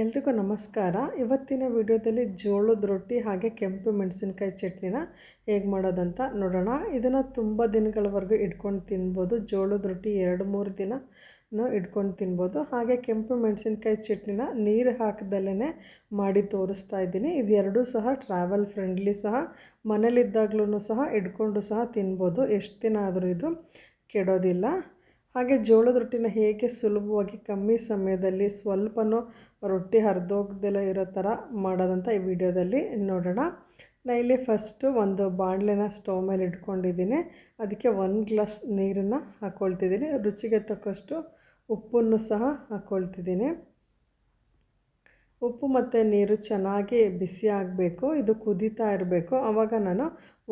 ಎಲ್ರಿಗೂ ನಮಸ್ಕಾರ. ಇವತ್ತಿನ ವಿಡಿಯೋದಲ್ಲಿ ಜೋಳದ ರೊಟ್ಟಿ ಹಾಗೆ ಕೆಂಪು ಮೆಣಸಿನ್ಕಾಯಿ ಚಟ್ನಿನ ಹೇಗೆ ಮಾಡೋದಂತ ನೋಡೋಣ. ಇದನ್ನು ತುಂಬ ದಿನಗಳವರೆಗೂ ಇಟ್ಕೊಂಡು ತಿನ್ಬೋದು. ಜೋಳದ ರೊಟ್ಟಿ ಎರಡು ಮೂರು ದಿನ ಇಟ್ಕೊಂಡು ತಿನ್ಬೋದು. ಹಾಗೆ ಕೆಂಪು ಮೆಣಸಿನ್ಕಾಯಿ ಚಟ್ನಿನ ನೀರು ಹಾಕದಲ್ಲೇ ಮಾಡಿ ತೋರಿಸ್ತಾ ಇದ್ದೀನಿ. ಇದೆರಡೂ ಸಹ ಟ್ರಾವೆಲ್ ಫ್ರೆಂಡ್ಲಿ ಸಹ. ಮನೇಲಿದ್ದಾಗ್ಲೂ ಸಹ ಇಟ್ಕೊಂಡು ಸಹ ತಿನ್ಬೋದು. ಎಷ್ಟು ದಿನ ಆದರೂ ಇದು ಕೆಡೋದಿಲ್ಲ. ಹಾಗೆ ಜೋಳದ ರೊಟ್ಟಿನ ಹೇಗೆ ಸುಲಭವಾಗಿ ಕಮ್ಮಿ ಸಮಯದಲ್ಲಿ ಸ್ವಲ್ಪನೂ ರೊಟ್ಟಿ ಹರಿದೋಗ್ದೆಲ್ಲ ಇರೋ ಥರ ಮಾಡೋದಂತ ಈ ವಿಡಿಯೋದಲ್ಲಿ ನೋಡೋಣ. ನಾನು ಇಲ್ಲಿ ಫಸ್ಟು ಒಂದು ಬಾಣಲೆನ ಸ್ಟವ್ ಮೇಲೆ ಇಟ್ಕೊಂಡಿದ್ದೀನಿ. ಅದಕ್ಕೆ ಒಂದು ಗ್ಲಾಸ್ ನೀರನ್ನು ಹಾಕ್ಕೊಳ್ತಿದ್ದೀನಿ ರುಚಿಗೆ ತಕ್ಕಷ್ಟು ಉಪ್ಪನ್ನು ಸಹ ಹಾಕ್ಕೊಳ್ತಿದ್ದೀನಿ ಉಪ್ಪು ಮತ್ತು ನೀರು ಚೆನ್ನಾಗಿ ಬಿಸಿ ಆಗಬೇಕು. ಇದು ಕುದೀತಾ ಇರಬೇಕು. ಆವಾಗ ನಾನು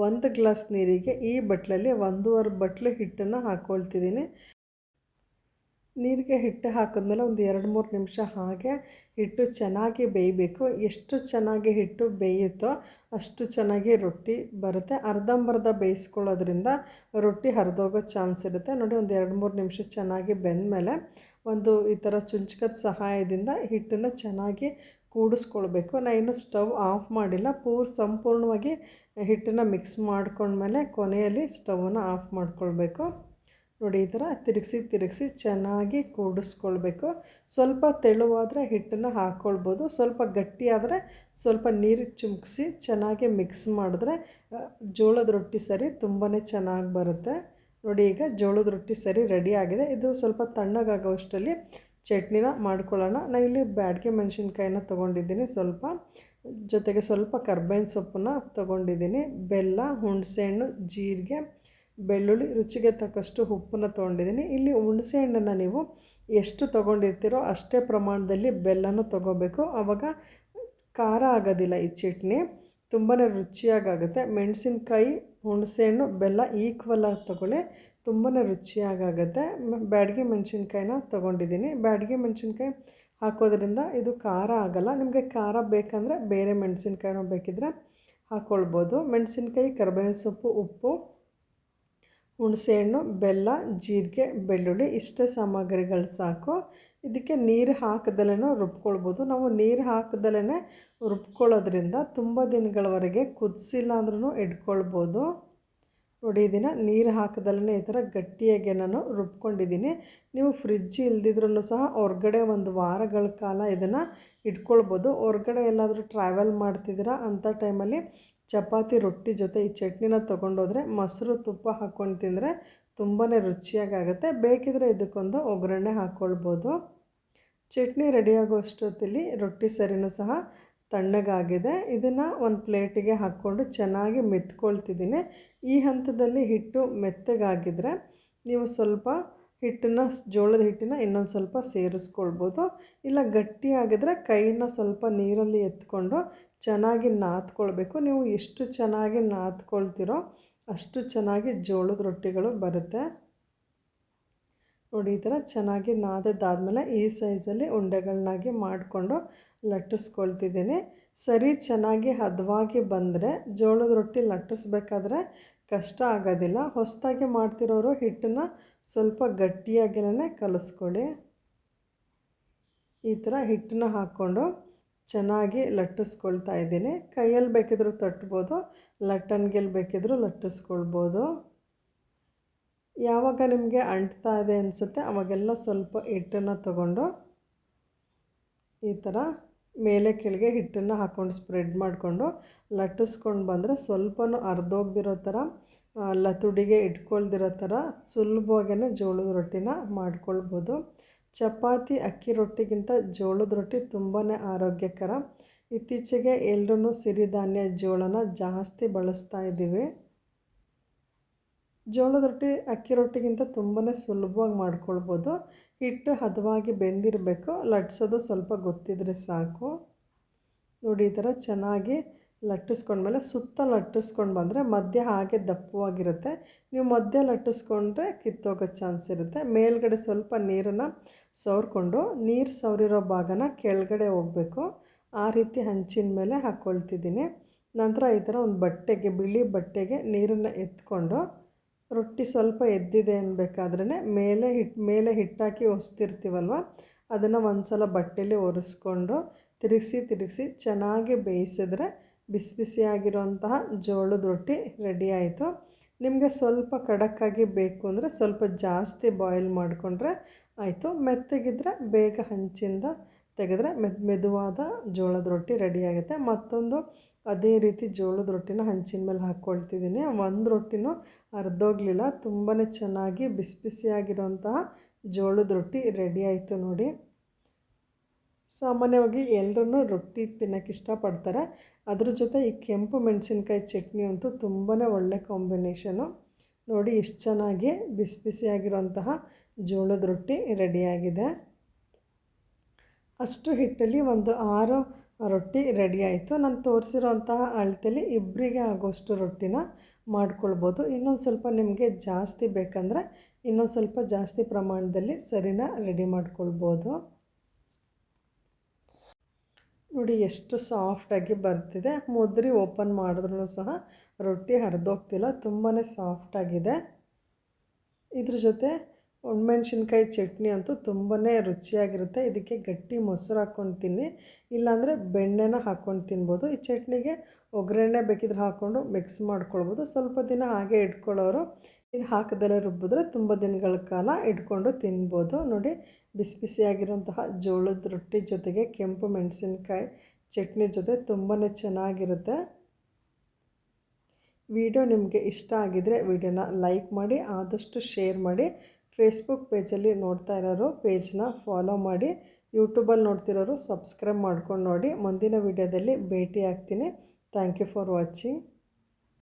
ಒಂದು ಗ್ಲಾಸ್ ನೀರಿಗೆ ಈ ಬಟ್ಲಲ್ಲಿ ಒಂದೂವರೆ ಬಟ್ಲು ಹಿಟ್ಟನ್ನು ಹಾಕ್ಕೊಳ್ತಿದ್ದೀನಿ ನೀರಿಗೆ ಹಿಟ್ಟು ಹಾಕಿದ್ಮೇಲೆ ಒಂದು ಎರಡು ಮೂರು ನಿಮಿಷ ಹಾಗೆ ಹಿಟ್ಟು ಚೆನ್ನಾಗಿ ಬೇಯಬೇಕು. ಎಷ್ಟು ಚೆನ್ನಾಗಿ ಹಿಟ್ಟು ಬೇಯುತ್ತೋ ಅಷ್ಟು ಚೆನ್ನಾಗಿ ರೊಟ್ಟಿ ಬರುತ್ತೆ. ಅರ್ಧಂಬರ್ಧ ಬೇಯಿಸ್ಕೊಳ್ಳೋದ್ರಿಂದ ರೊಟ್ಟಿ ಹರಿದೋಗೋ ಚಾನ್ಸ್ ಇರುತ್ತೆ. ನೋಡಿ, ಒಂದು ಎರಡು ಮೂರು ನಿಮಿಷ ಚೆನ್ನಾಗಿ ಬೆಂದಮೇಲೆ ಒಂದು ಈ ಥರ ಚುಂಚ್ಕದ ಸಹಾಯದಿಂದ ಹಿಟ್ಟನ್ನು ಚೆನ್ನಾಗಿ ಕೂಡಿಸ್ಕೊಳ್ಬೇಕು. ನಾನು ಇನ್ನೂ ಸ್ಟವ್ ಆಫ್ ಮಾಡಿಲ್ಲ. ಪೂರ್ ಸಂಪೂರ್ಣವಾಗಿ ಹಿಟ್ಟನ್ನು ಮಿಕ್ಸ್ ಮಾಡ್ಕೊಂಡ್ಮೇಲೆ ಕೊನೆಯಲ್ಲಿ ಸ್ಟವನ್ನು ಆಫ್ ಮಾಡ್ಕೊಳ್ಬೇಕು. ನೋಡಿ ಈ ಥರ ತಿರುಗಿಸಿ ತಿರುಗಿಸಿ ಚೆನ್ನಾಗಿ ಕೂಡಿಸ್ಕೊಳ್ಬೇಕು. ಸ್ವಲ್ಪ ತೆಳುವಾದರೆ ಹಿಟ್ಟನ್ನು ಹಾಕ್ಕೊಳ್ಬೋದು ಸ್ವಲ್ಪ ಗಟ್ಟಿಯಾದರೆ ಸ್ವಲ್ಪ ನೀರು ಚುಮ್ಕಿಸಿ ಚೆನ್ನಾಗಿ ಮಿಕ್ಸ್ ಮಾಡಿದ್ರೆ ಜೋಳದ ರೊಟ್ಟಿ ಸರಿ ತುಂಬಾ ಚೆನ್ನಾಗಿ ಬರುತ್ತೆ. ನೋಡಿ ಈಗ ಜೋಳದ ರೊಟ್ಟಿ ಸರಿ ರೆಡಿ ಆಗಿದೆ. ಇದು ಸ್ವಲ್ಪ ತಣ್ಣಗಾಗೋಷ್ಟರಲ್ಲಿ ಚಟ್ನಿನ ಮಾಡ್ಕೊಳ್ಳೋಣ. ನಾನು ಇಲ್ಲಿ ಬ್ಯಾಡಿಗೆ ಮೆಣಸಿನ್ಕಾಯಿನ ತೊಗೊಂಡಿದ್ದೀನಿ ಸ್ವಲ್ಪ. ಜೊತೆಗೆ ಸ್ವಲ್ಪ ಕರ್ಬೇವಿನ ಸೊಪ್ಪನ್ನ ತೊಗೊಂಡಿದ್ದೀನಿ. ಬೆಲ್ಲ, ಹುಣಸೆಹಣ್ಣು, ಜೀರಿಗೆ ಬೆಳ್ಳುಳ್ಳಿ ರುಚಿಗೆ ತಕ್ಕಷ್ಟು ಉಪ್ಪನ್ನು ತೊಗೊಂಡಿದ್ದೀನಿ. ಇಲ್ಲಿ ಹುಣಸೆ ಹಣ್ಣನ್ನು ನೀವು ಎಷ್ಟು ತೊಗೊಂಡಿರ್ತೀರೋ ಅಷ್ಟೇ ಪ್ರಮಾಣದಲ್ಲಿ ಬೆಲ್ಲನೂ ತೊಗೋಬೇಕು. ಆವಾಗ ಖಾರ ಆಗೋದಿಲ್ಲ ಈ ಚಟ್ನಿ. ತುಂಬಾ ರುಚಿಯಾಗುತ್ತೆ ಮೆಣಸಿನ್ಕಾಯಿ ಹುಣಸೆಹಣ್ಣು ಬೆಲ್ಲ ಈಕ್ವಲ್ ಆಗಿ ತೊಗೊಳ್ಳಿ. ತುಂಬಾ ರುಚಿಯಾಗುತ್ತೆ ಬ್ಯಾಡಗಿ ಮೆಣಸಿನ್ಕಾಯಿನ ತೊಗೊಂಡಿದ್ದೀನಿ. ಬ್ಯಾಡಿಗೆ ಮೆಣಸಿನ್ಕಾಯಿ ಹಾಕೋದ್ರಿಂದ ಇದು ಖಾರ ಆಗೋಲ್ಲ. ನಿಮಗೆ ಖಾರ ಬೇಕಂದರೆ ಬೇರೆ ಮೆಣಸಿನ್ಕಾಯಿನೂ ಬೇಕಿದ್ರೆ ಹಾಕ್ಕೊಳ್ಬೋದು ಮೆಣಸಿನ್ಕಾಯಿ, ಕರ್ಬೇವಿನ ಸೊಪ್ಪು, ಉಪ್ಪು ಹುಣಸೆಹಣ್ಣು, ಬೆಲ್ಲ, ಜೀರಿಗೆ, ಬೆಳ್ಳುಳ್ಳಿ ಇಷ್ಟೇ ಸಾಮಗ್ರಿಗಳು ಸಾಕು. ಇದಕ್ಕೆ ನೀರು ಹಾಕದಲ್ಲೇ ರುಬ್ಕೊಳ್ಬೋದು. ನಾವು ನೀರು ಹಾಕದಲ್ಲೇ ರುಬ್ಕೊಳ್ಳೋದ್ರಿಂದ ತುಂಬ ದಿನಗಳವರೆಗೆ ಕುದಿಸಿಲ್ಲ ಅಂದ್ರೂ ಇಟ್ಕೊಳ್ಬೋದು. ನೋಡಿ ಇದನ್ನು ನೀರು ಹಾಕದಲ್ಲೇ ಈ ಥರ ಗಟ್ಟಿಯಾಗಿ ನಾನು ರುಬ್ಕೊಂಡಿದ್ದೀನಿ. ನೀವು ಫ್ರಿಜ್ ಇಲ್ದಿದ್ರೂ ಸಹ ಹೊರ್ಗಡೆ ಒಂದು ವಾರಗಳ ಕಾಲ ಇದನ್ನು ಇಟ್ಕೊಳ್ಬೋದು. ಹೊರ್ಗಡೆ ಎಲ್ಲಾದರೂ ಟ್ರಾವೆಲ್ ಮಾಡ್ತಿದ್ದೀರಾ ಅಂಥ ಟೈಮಲ್ಲಿ ಚಪಾತಿ, ರೊಟ್ಟಿ ಜೊತೆ ಈ ಚಟ್ನಿನ ತೊಗೊಂಡೋದ್ರೆ ಮೊಸರು, ತುಪ್ಪ ಹಾಕ್ಕೊಂಡು ತಿಂದರೆ ತುಂಬಾ ರುಚಿಯಾಗುತ್ತೆ ಬೇಕಿದ್ರೆ ಇದಕ್ಕೊಂದು ಒಗ್ಗರಣೆ ಹಾಕ್ಕೊಳ್ಬೋದು. ಚಟ್ನಿ ರೆಡಿಯಾಗೋ ಅಷ್ಟೊತ್ತಲ್ಲಿ ರೊಟ್ಟಿ ಸರಿನೂ ಸಹ ತಣ್ಣಗಾಗಿದೆ. ಇದನ್ನು ಒಂದು ಪ್ಲೇಟಿಗೆ ಹಾಕ್ಕೊಂಡು ಚೆನ್ನಾಗಿ ಮೆತ್ಕೊಳ್ತಿದ್ದೀನಿ. ಈ ಹಂತದಲ್ಲಿ ಹಿಟ್ಟು ಮೆತ್ತಗಾಗಿದ್ರೆ ನೀವು ಸ್ವಲ್ಪ ಹಿಟ್ಟನ್ನ, ಜೋಳದ ಹಿಟ್ಟನ್ನ ಇನ್ನೊಂದು ಸ್ವಲ್ಪ ಸೇರಿಸ್ಕೊಳ್ಬೋದು. ಇಲ್ಲ ಗಟ್ಟಿಯಾಗಿದ್ರೆ ಕೈನ ಸ್ವಲ್ಪ ನೀರಲ್ಲಿ ಎತ್ಕೊಂಡು ಚೆನ್ನಾಗಿ ನಾದ್ಕೊಳ್ಬೇಕು ನೀವು ಎಷ್ಟು ಚೆನ್ನಾಗಿ ನಾದ್ಕೊಳ್ತೀರೋ ಅಷ್ಟು ಚೆನ್ನಾಗಿ ಜೋಳದ ರೊಟ್ಟಿಗಳು ಬರುತ್ತೆ. ನೋಡಿ, ಈ ಥರ ಚೆನ್ನಾಗಿ ನಾದದ್ದಾದಮೇಲೆ ಈ ಸೈಜಲ್ಲಿ ಉಂಡೆಗಳನ್ನಾಗಿ ಮಾಡಿಕೊಂಡು ಲಟ್ಟಿಸ್ಕೊಳ್ತಿದ್ದೀನಿ. ಸರಿ, ಚೆನ್ನಾಗಿ ಹದವಾಗಿ ಬಂದರೆ, ಜೋಳದ ರೊಟ್ಟಿ ಲಟ್ಟಿಸ್ಬೇಕಾದ್ರೆ ಕಷ್ಟ ಆಗೋದಿಲ್ಲ. ಹೊಸದಾಗಿ ಮಾಡ್ತಿರೋರು ಹಿಟ್ಟನ್ನ ಸ್ವಲ್ಪ ಗಟ್ಟಿಯಾಗಿನೇ ಕಲಿಸ್ಕೊಳ್ಳಿ. ಈ ಥರ ಹಿಟ್ಟನ್ನ ಹಾಕ್ಕೊಂಡು ಚೆನ್ನಾಗಿ ಲಟ್ಟಿಸ್ಕೊಳ್ತಾ ಇದ್ದೀನಿ. ಕೈಯಲ್ಲಿ ಬೇಕಿದ್ರೂ ತಟ್ಬೋದು ಲಟ್ಟನ್ಗೆಲ್ಲಿ ಬೇಕಿದ್ರೂ ಲಟ್ಟಿಸ್ಕೊಳ್ಬೋದು. ಯಾವಾಗ ನಿಮಗೆ ಅಂಟ್ತಾ ಇದೆ ಅನಿಸುತ್ತೆ, ಅವಾಗೆಲ್ಲ ಸ್ವಲ್ಪ ಹಿಟ್ಟನ್ನು ತಗೊಂಡು ಈ ಥರ ಮೇಲೆ ಕೆಳಗೆ ಹಿಟ್ಟನ್ನು ಹಾಕ್ಕೊಂಡು ಸ್ಪ್ರೆಡ್ ಮಾಡಿಕೊಂಡು ಲಟ್ಟಿಸ್ಕೊಂಡು ಬಂದರೆ ಸ್ವಲ್ಪನೂ ಅರ್ಧೋಗ್ದಿರೋ ಥರ ಲತುಡಿಗೆ ಇಟ್ಕೊಳ್ದಿರೋ ಥರ ಸುಲಭವಾಗೇ ಜೋಳದ ರೊಟ್ಟಿನ ಮಾಡ್ಕೊಳ್ಬೋದು. ಚಪಾತಿ, ಅಕ್ಕಿ ರೊಟ್ಟಿಗಿಂತ ಜೋಳದ ರೊಟ್ಟಿ ತುಂಬಾ ಆರೋಗ್ಯಕರ. ಇತ್ತೀಚೆಗೆ ಎಲ್ಲರೂ ಸಿರಿಧಾನ್ಯ ಜೋಳನ ಜಾಸ್ತಿ ಬಳಸ್ತಾ ಇದ್ದೀವಿ. ಜೋಳದ ರೊಟ್ಟಿ, ಅಕ್ಕಿ ರೊಟ್ಟಿಗಿಂತ ತುಂಬಾ ಸುಲಭವಾಗಿ ಮಾಡ್ಕೊಳ್ಬೋದು. ಹಿಟ್ಟು ಹದವಾಗಿ ಬೆಂದಿರಬೇಕು. ಲಟ್ಸೋದು ಸ್ವಲ್ಪ ಗೊತ್ತಿದ್ರೆ ಸಾಕು. ನೋಡಿ, ಈ ಥರ ಚೆನ್ನಾಗಿ ಲಟ್ಟಿಸ್ಕೊಂಡ್ಮೇಲೆ ಸುತ್ತ ಲಟ್ಟಿಸ್ಕೊಂಡು ಬಂದರೆ ಮಧ್ಯ ಹಾಗೆ ದಪ್ಪವಾಗಿರುತ್ತೆ. ನೀವು ಮಧ್ಯ ಲಟ್ಟಿಸ್ಕೊಂಡ್ರೆ ಕಿತ್ತೋಗೋ ಚಾನ್ಸ್ ಇರುತ್ತೆ. ಮೇಲ್ಗಡೆ ಸ್ವಲ್ಪ ನೀರನ್ನು ಸವರ್ಕೊಂಡು, ನೀರು ಸವರಿರೋ ಭಾಗನ ಕೆಳಗಡೆ ಹೋಗಬೇಕು. ಆ ರೀತಿ ಹಂಚಿನ ಮೇಲೆ ಹಾಕ್ಕೊಳ್ತಿದ್ದೀನಿ ನಂತರ ಈ ಥರ ಒಂದು ಬಟ್ಟೆಗೆ, ಬಿಳಿ ಬಟ್ಟೆಗೆ ನೀರನ್ನು ಎತ್ಕೊಂಡು ರೊಟ್ಟಿ ಸ್ವಲ್ಪ ಎದ್ದಿದೆ ಅನ್ಬೇಕಾದ್ರೇ ಮೇಲೆ ಹಿಟ್, ಮೇಲೆ ಹಿಟ್ಟಾಕಿ ಒಸ್ತಿರ್ತೀವಲ್ವ? ಅದನ್ನು ಒಂದು ಸಲ ಬಟ್ಟೆಲಿ ಒರೆಸ್ಕೊಂಡು ತಿರುಗಿಸಿ ತಿರುಗಿಸಿ ಚೆನ್ನಾಗಿ ಬೇಯಿಸಿದ್ರೆ ಬಿಸಿ ಬಿಸಿಯಾಗಿರುವಂತಹ ಜೋಳದ ರೊಟ್ಟಿ ರೆಡಿ ಆಯಿತು. ನಿಮಗೆ ಸ್ವಲ್ಪ ಕಡಕ್ಕಾಗಿ ಬೇಕು ಅಂದರೆ ಸ್ವಲ್ಪ ಜಾಸ್ತಿ ಬಾಯ್ಲ್ ಮಾಡಿಕೊಂಡ್ರೆ ಆಯಿತು. ಮೆತ್ತಗಿದ್ರೆ ಬೇಗ ಹಂಚಿಂದ ತೆಗೆದ್ರೆ ಮೆದ್, ಮೆದುವಾದ ಜೋಳದ ರೊಟ್ಟಿ ರೆಡಿಯಾಗುತ್ತೆ ಮತ್ತೊಂದು ಅದೇ ರೀತಿ ಜೋಳದ ರೊಟ್ಟಿನ ಹಂಚಿನ ಮೇಲೆ ಹಾಕ್ಕೊಳ್ತಿದ್ದೀನಿ. ಒಂದು ರೊಟ್ಟಿನೂ ಅರ್ಧೋಗ್ಲಿಲ್ಲ. ತುಂಬಾ ಚೆನ್ನಾಗಿ ಬಿಸಿ ಬಿಸಿಯಾಗಿರೋಂತಹ ಜೋಳದ ರೊಟ್ಟಿ ರೆಡಿ ಆಯಿತು ನೋಡಿ. ಸಾಮಾನ್ಯವಾಗಿ ಎಲ್ಲರೂ ರೊಟ್ಟಿ ತಿನ್ನೋಕ್ಕೆ ಇಷ್ಟಪಡ್ತಾರೆ. ಅದ್ರ ಜೊತೆ ಈ ಕೆಂಪು ಮೆಣಸಿನ್ಕಾಯಿ ಚಟ್ನಿ ಅಂತೂ ತುಂಬಾ ಒಳ್ಳೆ ಕಾಂಬಿನೇಷನು. ನೋಡಿ ಎಷ್ಟು ಚೆನ್ನಾಗಿ ಬಿಸಿ ಬಿಸಿಯಾಗಿರೋಂತಹ ಜೋಳದ ರೊಟ್ಟಿ ರೆಡಿಯಾಗಿದೆ ಅಷ್ಟು ಹಿಟ್ಟಲ್ಲಿ ಒಂದು ಆರು ರೊಟ್ಟಿ ರೆಡಿ ಆಯಿತು. ನಾನು ತೋರಿಸಿರೋಂತಹ ಅಳತೆಲಿ ಇಬ್ಬರಿಗೆ ಆಗೋಷ್ಟು ರೊಟ್ಟಿನ ಮಾಡ್ಕೊಳ್ಬೋದು. ಇನ್ನೊಂದು ಸ್ವಲ್ಪ ನಿಮಗೆ ಜಾಸ್ತಿ ಬೇಕಂದರೆ ಇನ್ನೊಂದು ಸ್ವಲ್ಪ ಜಾಸ್ತಿ ಪ್ರಮಾಣದಲ್ಲಿ ಸರಿನ ರೆಡಿ ಮಾಡ್ಕೊಳ್ಬೋದು. ನೋಡಿ, ಎಷ್ಟು ಸಾಫ್ಟಾಗಿ ಬರ್ತಿದೆ. ಮುದ್ರಿ ಓಪನ್ ಮಾಡಿದ್ರೂ ಸಹ ರೊಟ್ಟಿ ಹರಿದೋಗ್ತಿಲ್ಲ. ತುಂಬಾ ಸಾಫ್ಟಾಗಿದೆ ಇದ್ರ ಜೊತೆ ಒಣಮೆಣ್ಸಿನ್ಕಾಯಿ ಚಟ್ನಿ ಅಂತೂ ತುಂಬಾ ರುಚಿಯಾಗಿರುತ್ತೆ. ಇದಕ್ಕೆ ಗಟ್ಟಿ ಮೊಸರು ಹಾಕ್ಕೊಂಡು ತಿನ್ನಿ ಇಲ್ಲಾಂದರೆ ಬೆಣ್ಣೆನ ಹಾಕ್ಕೊಂಡು ತಿನ್ಬೋದು. ಈ ಚಟ್ನಿಗೆ ಒಗ್ಗರಣೆ ಬೇಕಿದ್ರೆ ಹಾಕ್ಕೊಂಡು ಮಿಕ್ಸ್ ಮಾಡ್ಕೊಳ್ಬೋದು. ಸ್ವಲ್ಪ ದಿನ ಹಾಗೆ ಇಟ್ಕೊಳ್ಳೋರು ಇದು ಹಾಕದಲ್ಲೇ ರುಬ್ಬಿದ್ರೆ ತುಂಬ ದಿನಗಳ ಕಾಲ ಇಟ್ಕೊಂಡು ತಿನ್ಬೋದು. ನೋಡಿ, ಬಿಸಿ ಬಿಸಿಯಾಗಿರುವಂತಹ ಜೋಳದ ರೊಟ್ಟಿ ಜೊತೆಗೆ ಕೆಂಪು ಮೆಣಸಿನ್ಕಾಯಿ ಚಟ್ನಿ ಜೊತೆ ತುಂಬಾ ಚೆನ್ನಾಗಿರುತ್ತೆ. ವಿಡಿಯೋ ನಿಮಗೆ ಇಷ್ಟ ಆಗಿದರೆ ವಿಡಿಯೋನ ಲೈಕ್ ಮಾಡಿ, ಆದಷ್ಟು ಶೇರ್ ಮಾಡಿ. ಫೇಸ್ಬುಕ್ ಪೇಜಲ್ಲಿ ನೋಡ್ತಾ ಇರೋರು ಪೇಜ್ನ ಫಾಲೋ ಮಾಡಿ ಯೂಟ್ಯೂಬಲ್ಲಿ ನೋಡ್ತಿರೋರು ಸಬ್ಸ್ಕ್ರೈಬ್ ಮಾಡ್ಕೊಂಡು ನೋಡಿ. ಮುಂದಿನ ವಿಡಿಯೋದಲ್ಲಿ ಭೇಟಿ ಆಗ್ತೀನಿ ಥ್ಯಾಂಕ್ ಯು ಫಾರ್ ವಾಚಿಂಗ್